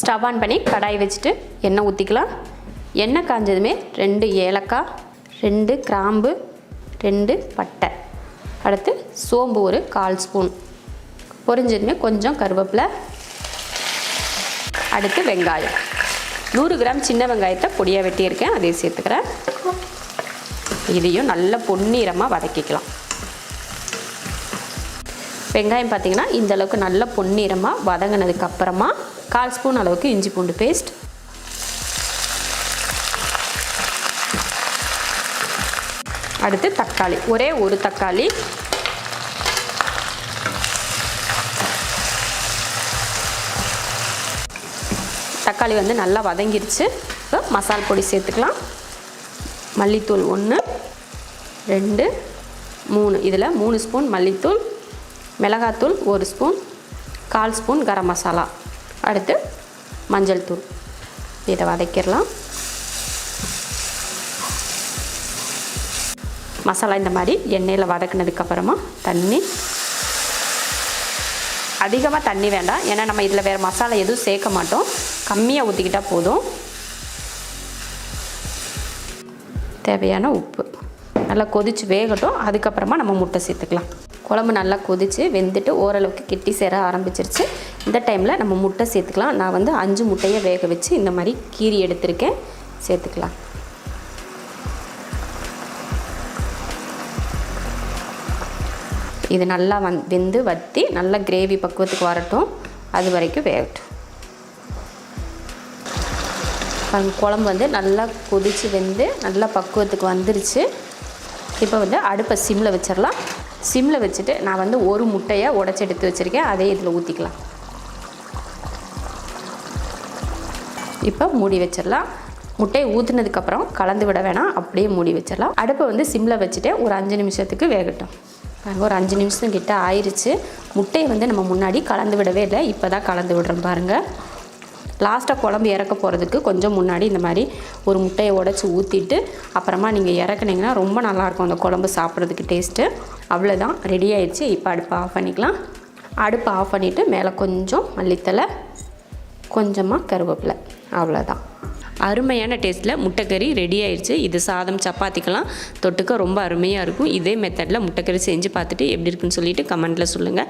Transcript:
Stove on பண்ணி கடாய் வச்சுட்டு எண்ணெய் ஊற்றிக்கலாம் எண்ணெய் காஞ்சதுமே ரெண்டு ஏலக்காய் ரெண்டு கிராம்பு ரெண்டு பட்டை. அடுத்து சோம்பு ஒரு கால் ஸ்பூன். பொரிஞ்சதுமே கொஞ்சம் கருவேப்பிலை. அடுத்து வெங்காயம். நூறு கிராம் சின்ன வெங்காயத்தை பொடியாக வெட்டியிருக்கேன் அதையும் சேர்த்துக்கிறேன். இதையும் நல்ல பொன்னீரமாக வதக்கிக்கலாம். வெங்காயம் பார்த்தீங்கன்னா இந்த அளவுக்கு நல்ல பொன்னிறமாக வதங்கினதுக்கு அப்புறமா கால் ஸ்பூன் அளவுக்கு இஞ்சி பூண்டு பேஸ்ட். அடுத்து தக்காளி. ஒரே ஒரு தக்காளி. தக்காளி வந்து நல்லா வதங்கிருச்சு. இப்போ மசால் பொடி சேர்த்துக்கலாம். மல்லித்தூள் ஒன்று ரெண்டு மூணு. இதில் மூணு ஸ்பூன் மல்லித்தூள் மிளகாத்தூள் ஒரு ஸ்பூன் கால் ஸ்பூன் கரம் மசாலா. அடுத்து மஞ்சள் தூள். இதை வதக்கிடலாம். மசாலா இந்த மாதிரி எண்ணெயில் வதக்குனதுக்கப்புறமா தண்ணி. அதிகமாக தண்ணி வேண்டாம். ஏன்னா நம்ம இதில் வேறு மசாலா எதுவும் சேர்க்க மாட்டோம். கம்மியாக ஊற்றிக்கிட்டால் போதும். தேவையான உப்பு. நல்லா கொதித்து வேகட்டும். அதுக்கப்புறமா நம்ம முட்டை சேர்த்துக்கலாம். குழம்பு நல்லா கொதித்து வெந்துட்டு ஓரளவுக்கு கெட்டி சேர ஆரம்பிச்சிருச்சு. இந்த டைமில் நம்ம முட்டை சேர்த்துக்கலாம். நான் வந்து அஞ்சு முட்டையை வேக வச்சு இந்த மாதிரி கீரி எடுத்திருக்கேன். சேர்த்துக்கலாம். இது நல்லா வந் வெந்து வற்றி நல்லா கிரேவி பக்குவத்துக்கு வரட்டும். அது வரைக்கும் வேகட்டும். குழம்பு வந்து நல்லா கொதித்து வெந்து நல்லா பக்குவத்துக்கு வந்துருச்சு. இப்போ வந்து அடுப்பை சிம்மில் வச்சிடலாம். சிம்மில் வச்சுட்டு நான் வந்து ஒரு முட்டையை உடச்சி எடுத்து வச்சுருக்கேன். அதே இதில் ஊற்றிக்கலாம் இப்போ மூடி வச்சிடலாம். முட்டையை ஊற்றுனதுக்கப்புறம் கலந்து விட வேணாம். அப்படியே மூடி வச்சிடலாம். அடுப்பை வந்து சிம்மில் வச்சுட்டு ஒரு அஞ்சு நிமிஷத்துக்கு வேகட்டும். ஒரு அஞ்சு நிமிஷம் கிட்ட ஆயிடுச்சு முட்டையை வந்து நம்ம முன்னாடி கலந்து விடவே இல்லை. இப்போ தான் கலந்து விடுறோம் பாருங்கள் லாஸ்ட்டாக குழம்பு இறக்க போகிறதுக்கு கொஞ்சம் முன்னாடி இந்த மாதிரி ஒரு முட்டையை உடச்சி ஊற்றிட்டு அப்புறமா நீங்கள் இறக்குனீங்கன்னா ரொம்ப நல்லாயிருக்கும் அந்த குழம்பு சாப்பிட்றதுக்கு டேஸ்ட்டு அவ்வளோதான் ரெடி ஆயிடுச்சு. இப்போ அடுப்பை ஆஃப் பண்ணிக்கலாம். அடுப்பை ஆஃப் பண்ணிவிட்டு மேலே கொஞ்சம் மல்லித்தலை கொஞ்சமாக கருவேப்பிலை. அவ்வளோதான் அருமையான டேஸ்ட்டில் முட்டைக்கறி ரெடி ஆயிடுச்சு. இது சாதம் சப்பாத்திக்கெலாம் தொட்டுக்க ரொம்ப அருமையாக இருக்கும். இதே மெத்தடில் முட்டைக்கறி செஞ்சு பார்த்துட்டு எப்படி இருக்குன்னு சொல்லிவிட்டு கமெண்ட்டில் சொல்லுங்கள்